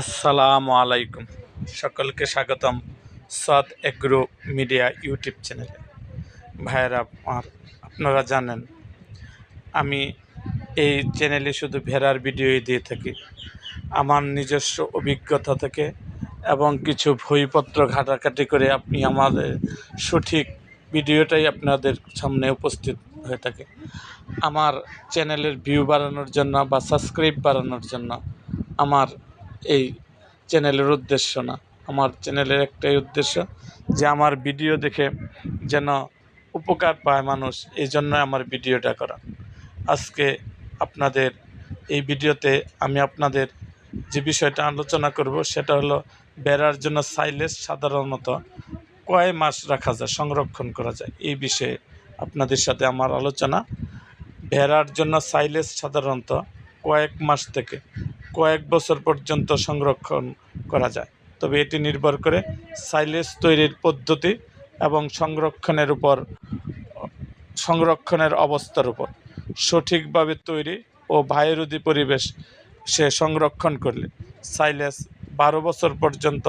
আসসালামু আলাইকুম। সকলকে স্বাগতম সাদ এগ্রো মিডিয়া ইউটিউব চ্যানেলে। ভাইয়েরা আমার আপনারা জানেন, আমি এই চ্যানেলে শুধু ভেড়ার ভিডিওই দিয়ে থাকি। আমার নিজস্ব অভিজ্ঞতা থেকে এবং কিছু বইপত্র ঘাটাঘাটি করে আপনি আমাদের সঠিক ভিডিওটাই আপনাদের সামনে উপস্থিত হয়ে থাকে। আমার চ্যানেলের ভিউ বাড়ানোর জন্য বা সাবস্ক্রাইব বাড়ানোর জন্য আমার এই চ্যানেলের উদ্দেশ্য না। আমার চ্যানেলের একটাই উদ্দেশ্য যে আমার ভিডিও দেখে যেন উপকার পায় মানুষ, এই জন্য আমার ভিডিওটা করা। আজকে আপনাদের এই ভিডিওতে আমি আপনাদের যে বিষয়টা আলোচনা করব সেটা হলো বেড়ার জন্য সাইলেজ সাধারণত কয় মাস রাখা যায়, সংরক্ষণ করা যায়, এই বিষয়ে আপনাদের সাথে আমার আলোচনা। ভেড়ার জন্য সাইলেজ সাধারণত কয়েক মাস থেকে কয়েক বছর পর্যন্ত সংরক্ষণ করা যায়। তবে এটি নির্ভর করে সাইলেজ তৈরির পদ্ধতি এবং সংরক্ষণের উপর, সংরক্ষণের অবস্থার উপর। সঠিকভাবে তৈরি ও বায়ুরোধী পরিবেশ সে সংরক্ষণ করলে সাইলেজ বারো বছর পর্যন্ত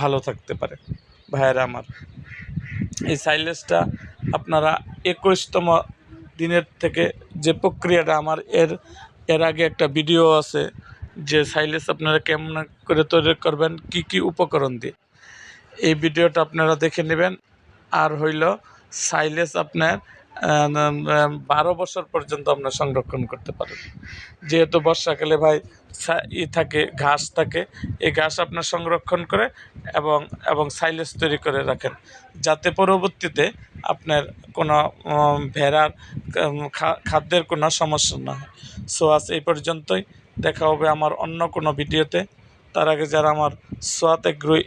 ভালো থাকতে পারে। ভাইয়েরা আমার, এই সাইলেজটা আপনারা একুশতম দিনের থেকে যে প্রক্রিয়াটা আমার এর এর আগে একটা ভিডিও আছে যে সাইলেস আপনারা কেমন করে তৈরি করবেন, কি কি উপকরণ দিয়ে। এই ভিডিওটা আপনারা দেখে নেবেন। আর হইল সাইলেস আপনার বারো বছর পর্যন্ত আপনার সংরক্ষণ করতে পারেন যেহেতু বর্ষাকালে ভাই ই থাকে, ঘাস থাকে, এই ঘাস আপনার সংরক্ষণ করে এবং এবং সাইলেজ তৈরি করে রাখেন। যাতে পরবর্তীতে আপনার কোনো ভেড়ার খাদ্যের কোনো সমস্যা না হয়। সো আজ এই পর্যন্তই। দেখা হবে আমার অন্য কোনো ভিডিওতে। তার আগে যারা আমার সোয়াত এগ্রুই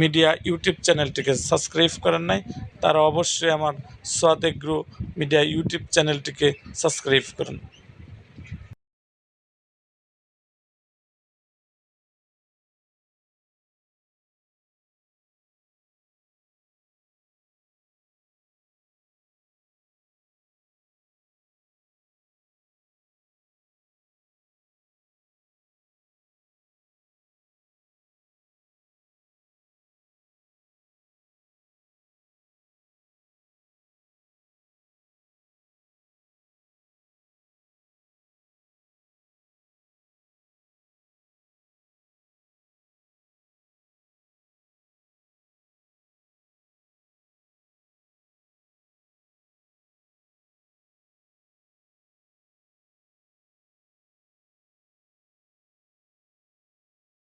মিডিয়া ইউটিউব চ্যানেলটিকে সাবস্ক্রাইব করেন নাই, তারা অবশ্যই আমার সোয়াদেগ্রু মিডিয়া ইউটিউব চ্যানেলটিকে সাবস্ক্রাইব করুন।